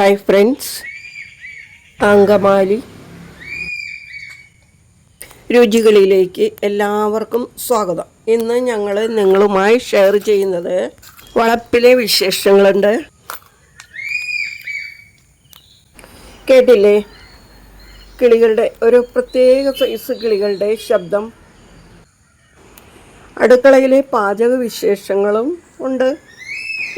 Hi friends Angamaly. രുചികളിലേക്ക് എല്ലാവർക്കും സ്വാഗതം. ഇന്ന് ഞങ്ങൾ നിങ്ങളുമായി ഷെയർ ചെയ്യുന്നത് വളപ്പിലെ വിശേഷങ്ങളുണ്ട്. കേട്ടില്ലേ? കിളികളുടെ ഒരു പ്രത്യേക സൈസ് കിളികളുടെ ശബ്ദം. അടുക്കളയിലെ പാചക വിശേഷങ്ങളും ഉണ്ട്.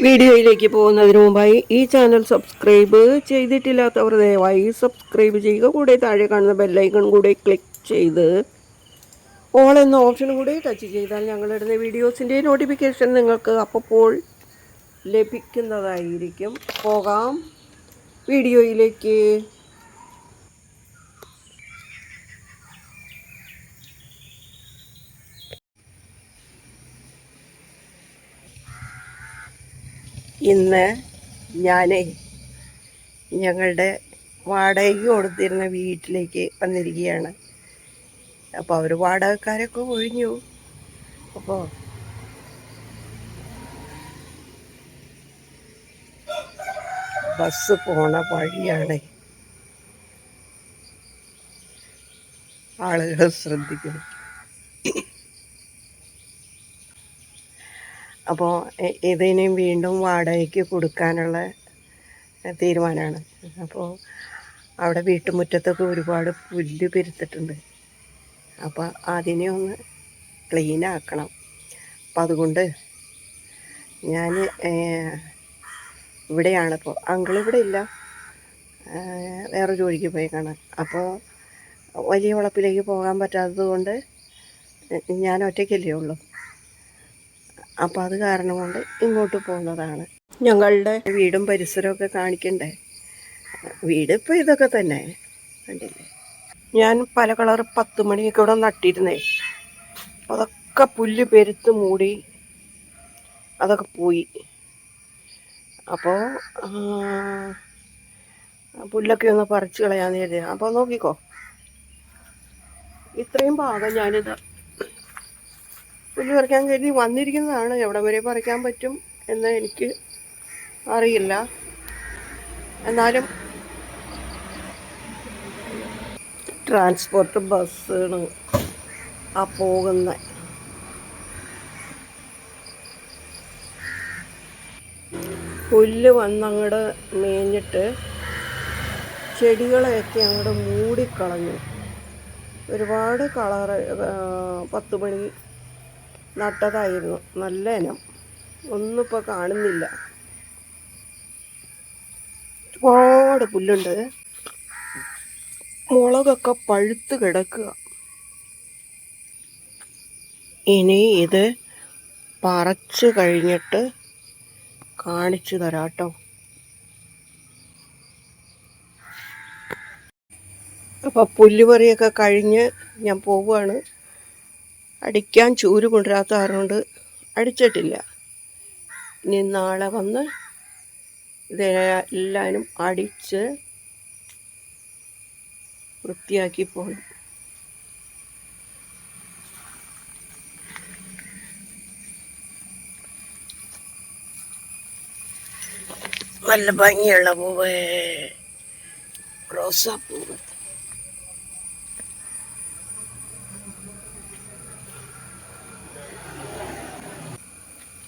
വീഡിയോയിലേക്ക് പോകുന്നതിന് മുമ്പായി ഈ ചാനൽ സബ്സ്ക്രൈബ് ചെയ്തിട്ടില്ലാത്തവർ ദയവായി സബ്സ്ക്രൈബ് ചെയ്യുക. കൂടെ താഴെ കാണുന്ന ബെല്ലൈക്കൺ കൂടെ ക്ലിക്ക് ചെയ്ത് ഓൾ എന്ന ഓപ്ഷൻ കൂടെ ടച്ച് ചെയ്താൽ ഞങ്ങളിടുന്ന വീഡിയോസിന്റെ നോട്ടിഫിക്കേഷൻ നിങ്ങൾക്ക് അപ്പോൾ ലഭിക്കുന്നതായിരിക്കും. പോകാം. വീഡിയോയിലേക്ക് ഇന്ന് ഞാൻ ഞങ്ങളുടെ വാടകയ്ക്ക് കൊടുത്തിരുന്ന വീട്ടിലേക്ക് വന്നിരിക്കുകയാണ്. അപ്പോൾ അവർ വാടകക്കാരൊക്കെ ഒഴിഞ്ഞു. അപ്പോൾ ബസ് പോണ വഴിയാണ്. ആളുകൾ ശ്രദ്ധിക്കുന്നു അപ്പോൾ ഇതിനെയും വീണ്ടും വാടകയ്ക്ക് കൊടുക്കാനുള്ള തീരുമാനമാണ് അപ്പോൾ അവിടെ വീട്ടുമുറ്റത്തൊക്കെ ഒരുപാട് പുല്ല് പെരുത്തിട്ടുണ്ട്. അപ്പോൾ അതിനെ ഒന്ന് ക്ലീൻ ആക്കണം അപ്പം അതുകൊണ്ട് ഞാൻ ഇവിടെയാണിപ്പോൾ അങ്കിൾ ഇവിടെ ഇല്ല. വേറെ ജോലിക്ക് പോയേക്കാണ്. അപ്പോൾ വലിയ വളപ്പിലേക്ക് പോകാൻ പറ്റാത്തത് കൊണ്ട് ഞാൻ ഒറ്റയ്ക്കല്ലേ ഉള്ളൂ. അപ്പം അത് കാരണം കൊണ്ട് ഇങ്ങോട്ട് പോകുന്നതാണ്. ഞങ്ങളുടെ വീടും പരിസരമൊക്കെ കാണിക്കണ്ടേ? വീട് ഇപ്പോൾ ഇതൊക്കെ തന്നെ. കണ്ടില്ലേ? ഞാൻ പല കളർ പത്ത് മണിയൊക്കെ ഇവിടെ നട്ടിരുന്നേ. അതൊക്കെ പുല്ല് പെരുത്ത് മൂടി അതൊക്കെ പോയി. അപ്പോൾ പുല്ലൊക്കെ ഒന്ന് പറിച്ച് കളയാന്ന് കരുതി അപ്പോൾ നോക്കിക്കോ. ഇത്രയും ഭാഗം ഞാനിത് പുല്ല് പറിക്കാൻ കരുതി വന്നിരിക്കുന്നതാണ്. എവിടെ വരെ പറിക്കാൻ പറ്റും എന്ന് എനിക്ക് അറിയില്ല. എന്നാലും ട്രാൻസ്പോർട്ട് ബസ്സാണ് ആ പോകുന്ന പുല്ല് വന്നങ്ങോട്ട് മേഞ്ഞിട്ട് ചെടികളെയൊക്കെ അങ്ങോട്ട് മൂടിക്കളഞ്ഞു. ഒരുപാട് കളറ് പത്ത് മണി നട്ടതായിരുന്നു. നല്ല ഇനം. ഒന്നും ഇപ്പോൾ കാണുന്നില്ല. ഒരുപാട് പുല്ലുണ്ട്. മുളകൊക്കെ പഴുത്ത് കിടക്കുക. ഇനി ഇത് പറച്ച് കഴിഞ്ഞിട്ട് കാണിച്ചു തരാട്ടോ. അപ്പോൾ പുല്ലുപറിയൊക്കെ കഴിഞ്ഞ് ഞാൻ പോവുകയാണ്. അടിക്കാൻ ചൂര് കൊണ്ടുവരാത്ത അടിച്ചിട്ടില്ല. ഇനി നാളെ വന്ന് ഇതെല്ലാനും അടിച്ച് വൃത്തിയാക്കി പോകണം നല്ല ഭംഗിയുള്ള പൂവ്.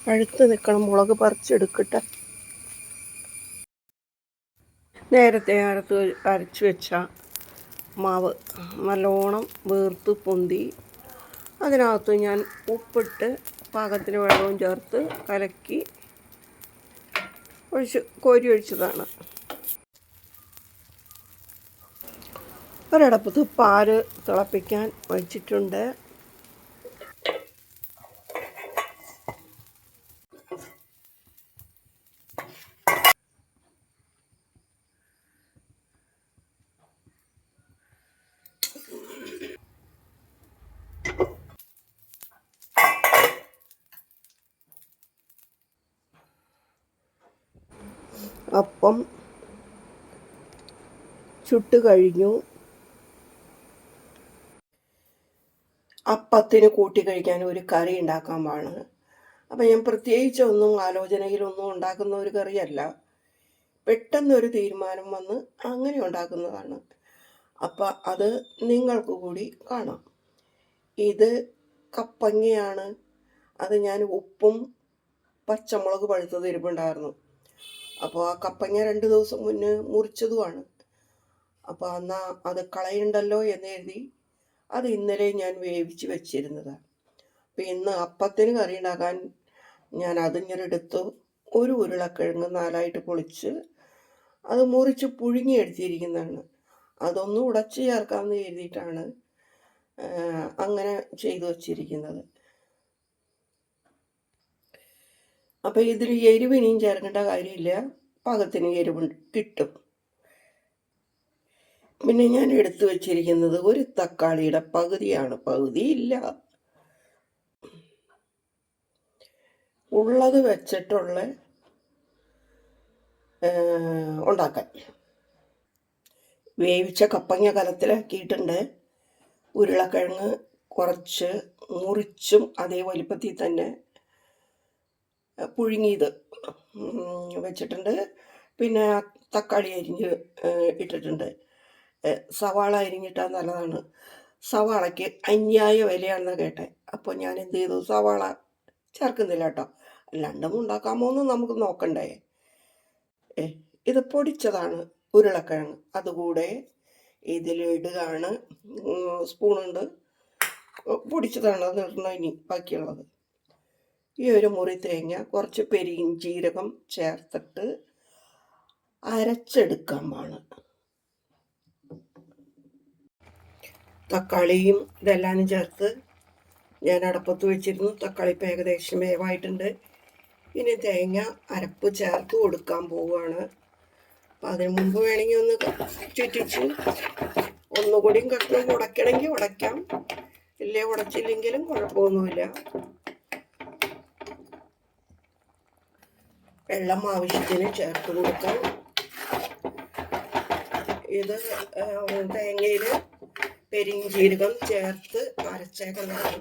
പഴുത്ത് നിൽക്കണം മുളക് പറിച്ചെടുക്കട്ടെ. നേരത്തെ അരത്ത് അരച്ച് വെച്ച മാവ് നല്ലോണം വീർത്ത് പൊന്തി അതിനകത്ത് ഞാൻ ഉപ്പിട്ട് പാകത്തിന് വെള്ളവും ചേർത്ത് കലക്കി ഒഴിച്ച് കോരി ഒഴിച്ചതാണ്. ഒരടപ്പത്ത് പാൽ തിളപ്പിക്കാൻ ഒഴിച്ചിട്ടുണ്ട് അപ്പം ചുട്ട് കഴിഞ്ഞു. അപ്പത്തിന് കൂട്ടി കഴിക്കാൻ ഒരു കറി ഉണ്ടാക്കാൻ പാണ് അപ്പം ഞാൻ പ്രത്യേകിച്ച് ഒന്നും ആലോചനയിലൊന്നും ഉണ്ടാക്കുന്ന ഒരു കറിയല്ല. പെട്ടെന്നൊരു തീരുമാനം വന്ന് അങ്ങനെ ഉണ്ടാക്കുന്നതാണ്. അപ്പം അത് നിങ്ങൾക്ക് കൂടി കാണാം. ഇത് കപ്പങ്ങയാണ്. അത് ഞാൻ ഉപ്പും പച്ചമുളക് പഴുത്തത് ഇരിപ്പുണ്ടായിരുന്നു അപ്പോൾ ആ കപ്പങ്ങ രണ്ട് ദിവസം മുന്നേ മുറിച്ചതുമാണ്. അപ്പോൾ എന്നാൽ അത് കളയണ്ടല്ലോ എന്ന് എഴുതി അത് ഇന്നലെ ഞാൻ വേവിച്ച് വെച്ചിരുന്നതാണ് അപ്പം ഇന്ന് അപ്പത്തിന് കറി ഉണ്ടാക്കാൻ ഞാൻ അതിങ്ങനെ എടുത്തു. ഒരു ഉരുളക്കിഴങ്ങ് നാലായിട്ട് പൊളിച്ച് അത് മുറിച്ച് പുഴുങ്ങി പുഴുങ്ങിയെടുത്തിരിക്കുന്നതാണ്. അതൊന്ന് ഉടച്ച് ചേർക്കാമെന്ന് എഴുതിയിട്ടാണ് അങ്ങനെ ചെയ്തു വച്ചിരിക്കുന്നത്. അപ്പം ഇതിൽ എരിവ് ഇനിയും ചേർക്കേണ്ട കാര്യമില്ല. പാകത്തിന് എരിവ് കിട്ടും. പിന്നെ ഞാൻ എടുത്തു വച്ചിരിക്കുന്നത് ഒരു തക്കാളിയുടെ പകുതിയാണ്. പകുതിയില്ല. ഉള്ളത് വെച്ചിട്ടുള്ള ഉണ്ടാക്കാൻ. വേവിച്ച കപ്പങ്ങ കലത്തിലാക്കിയിട്ടുണ്ട്. ഉരുളക്കിഴങ്ങ് കുറച്ച് മുറിച്ചും അതേ വലിപ്പത്തിൽ തന്നെ പുഴുങ്ങിയത്. വെച്ചിട്ടുണ്ട്. പിന്നെ തക്കാളി അരിഞ്ഞ് ഇട്ടിട്ടുണ്ട്. സവാള അരിഞ്ഞിട്ടാൽ നല്ലതാണ്. സവാളയ്ക്ക് അന്യായ വിലയാണെന്ന് കേട്ടെ. അപ്പോൾ ഞാൻ എന്ത് ചെയ്തു? സവാള ചേർക്കുന്നില്ല കേട്ടോ അല്ലാണ്ടും ഉണ്ടാക്കാമോ എന്ന് നമുക്ക് നോക്കണ്ടേ. ഏ ഇത് പൊടിച്ചതാണ് ഉരുളക്കിഴങ്ങ്. അതുകൂടെ ഇതിലിടുകയാണ് സ്പൂണുണ്ട്. പൊടിച്ചതാണ് അത് ഇടണം ഇനി ബാക്കിയുള്ളത്. ഈ ഒരു മുറി തേങ്ങ കുറച്ച് പെരിയും ജീരകം ചേർത്തിട്ട് അരച്ചെടുക്കാൻ പാണ് തക്കാളിയും ഇതെല്ലാം ചേർത്ത് ഞാൻ അടപ്പത്ത് വെച്ചിരുന്നു. തക്കാളി ഇപ്പം ഏകദേശം വേവായിട്ടുണ്ട്. ഇനി തേങ്ങ അരപ്പ് ചേർത്ത് കൊടുക്കാൻ പോവുകയാണ്. അപ്പം അതിന് മുമ്പ് വേണമെങ്കിൽ ഒന്ന് ചുറ്റിച്ച് ഒന്നുകൂടിയും കഷ്ണം ഉടയ്ക്കണമെങ്കിൽ ഉടയ്ക്കാം. ഇല്ലേ ഉടച്ചില്ലെങ്കിലും കുഴപ്പമൊന്നുമില്ല. വെള്ളം ആവശ്യത്തിന് ചേർത്ത് കൊടുക്കാം. ഇത് തേങ്ങയിൽ പെരിഞ്ചീരകം ചേർത്ത് അരച്ചേക്കുന്നതാണ്.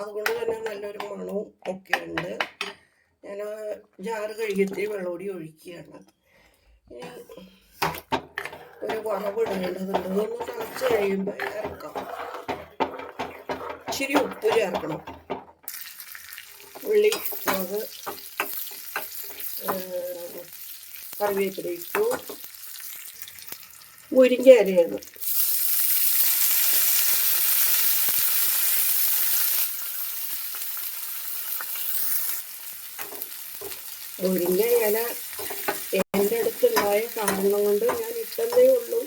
അതുകൊണ്ട് തന്നെ നല്ലൊരു മണവും ഒക്കെ ഉണ്ട്. ഞാൻ ജാറ് കഴുകിയത്തിരി വെള്ളമൂടി ഒഴിക്കുകയാണ്. ഒരു വറവ് ഇടേണ്ടതുണ്ട്. ഇതൊന്ന് തിളച്ച് കഴിയുമ്പോൾ ഇറക്കാം. ഇച്ചിരി ഉപ്പ് ചേർക്കണം. ഉള്ളി മുളക് കറിവേപ്പില ഇട്ടു. മുരിങ്ങ അരയാണ് മുരിങ്ങ ഇല എന്റെ അടുത്തുണ്ടായ കാരണം കൊണ്ട് ഞാൻ ഇട്ടതേ ഉള്ളൂ.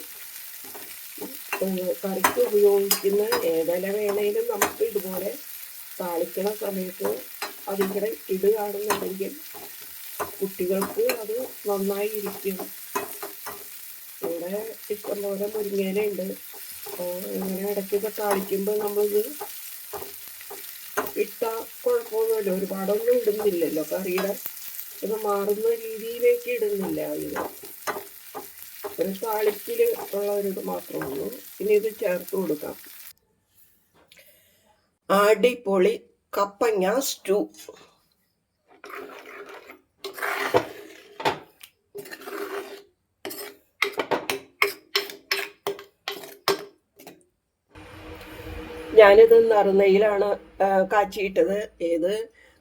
കറിക്ക് ഉപയോഗിക്കുന്ന ഏതില വേണേലും നമുക്ക് ഇതുപോലെ താളിക്കണ സമയത്ത് അതിങ്ങനെ ഇടുകയാണെന്നുണ്ടെങ്കിൽ കുട്ടികൾക്ക് അത് നന്നായി ഇരിക്കും ഇവിടെ ഇഷ്ടംപോലെ മുരിങ്ങയിലുണ്ട് അപ്പോൾ ഇങ്ങനെ ഇടയ്ക്കൊക്കെ താളിക്കുമ്പോൾ നമ്മളിത് ഇട്ട കുഴപ്പമൊന്നുമില്ല. ഒരുപാടൊന്നും ഇടുന്നില്ലല്ലോ കറിയുടെ. ഇത് മാറുന്ന രീതിയിലേക്ക് ഇടുന്നില്ല ഇത്. ഒരു താളിപ്പിൽ ഉള്ള ഒരു ഇത് മാത്രമേ ഉള്ളൂ. ഇനി ഇത് ചേർത്ത് കൊടുക്കാം. അടിപൊളി കപ്പങ്ങ സ്റ്റൂ. ഞാനിത് നറുനെയിലാണ് കാച്ചിയിട്ടത്. ഏത്?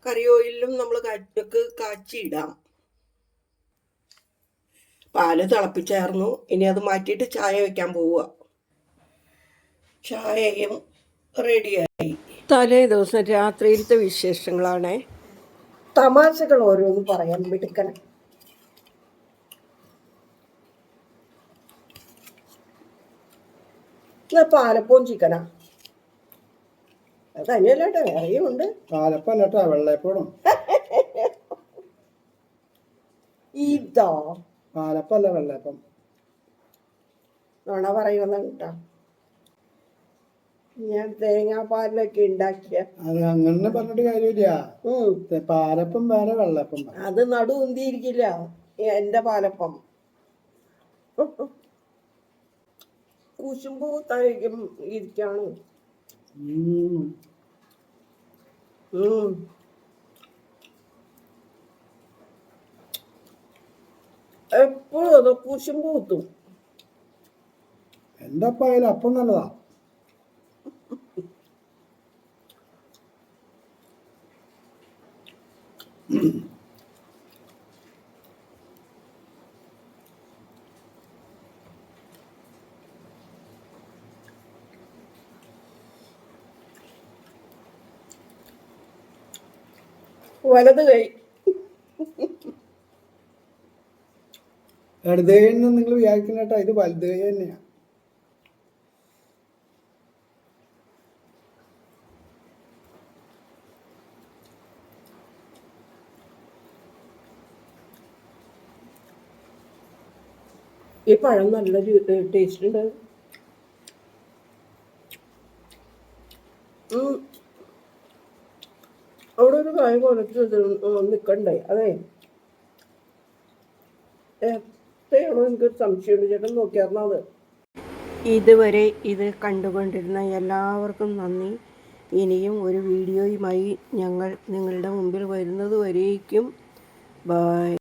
കറി ഓയിലിലും നമ്മൾ കാച്ചിയിടാം. പാൽ തിളപ്പിച്ചായിരുന്നു. ഇനി അത് മാറ്റിയിട്ട് ചായ വെക്കാൻ പോവുക. ചായയും റെഡിയായി. തലേ ദിവസം രാത്രിയിലത്തെ വിശേഷങ്ങളാണ്. തമാശകൾ ഓരോന്ന് പറയാൻ മിടുക്കൻ പാലപ്പവും ചിക്കനാ. അത് തന്നെയല്ലേട്ടോ വേറെയും ഉണ്ട് പാലപ്പല്ലട്ടാ വെള്ളയപ്പോഴും ഇതോ? പാലപ്പല്ല വെള്ളയപ്പം. നുണ പറയുന്ന കേട്ടോ. ഞാൻ തേങ്ങാപ്പാലിലൊക്കെ ഉണ്ടാക്കിയ അത് അങ്ങനെ പറഞ്ഞിട്ട് കാര്യമില്ല. പാലപ്പം വേറെ വെള്ളപ്പം അത് നടു ഉന്തിയിരിക്കില്ല. എന്റെ പാലപ്പം. കുശുമ്പൂ തഴിക്കും ഇരിക്കാണ്. എപ്പോഴും അത് കുശുമ്പ് കുത്തും എന്തപ്പ ആയാലും അപ്പം നല്ലതാ. വലത് കൈ. ഇടത് കൈ നിങ്ങൾ വിചാരിക്കുന്ന കേട്ടോ ഇത് വലത് കൈ തന്നെയാ. ഈ പഴം നല്ല ടേസ്റ്റ് ഉണ്ട്. ഒരു കായ കുറച്ച് നിൽക്കണ്ടേ അതെ. എത്രയാണോ എനിക്കൊരു സംശയമുണ്ട്. ചേട്ടൻ നോക്കിയാർന്നത് ഇതുവരെ ഇത് കണ്ടുകൊണ്ടിരുന്ന എല്ലാവർക്കും നന്ദി. ഇനിയും ഒരു വീഡിയോയുമായി ഞങ്ങൾ നിങ്ങളുടെ മുമ്പിൽ വരുന്നത് വരേക്കും. ബൈ.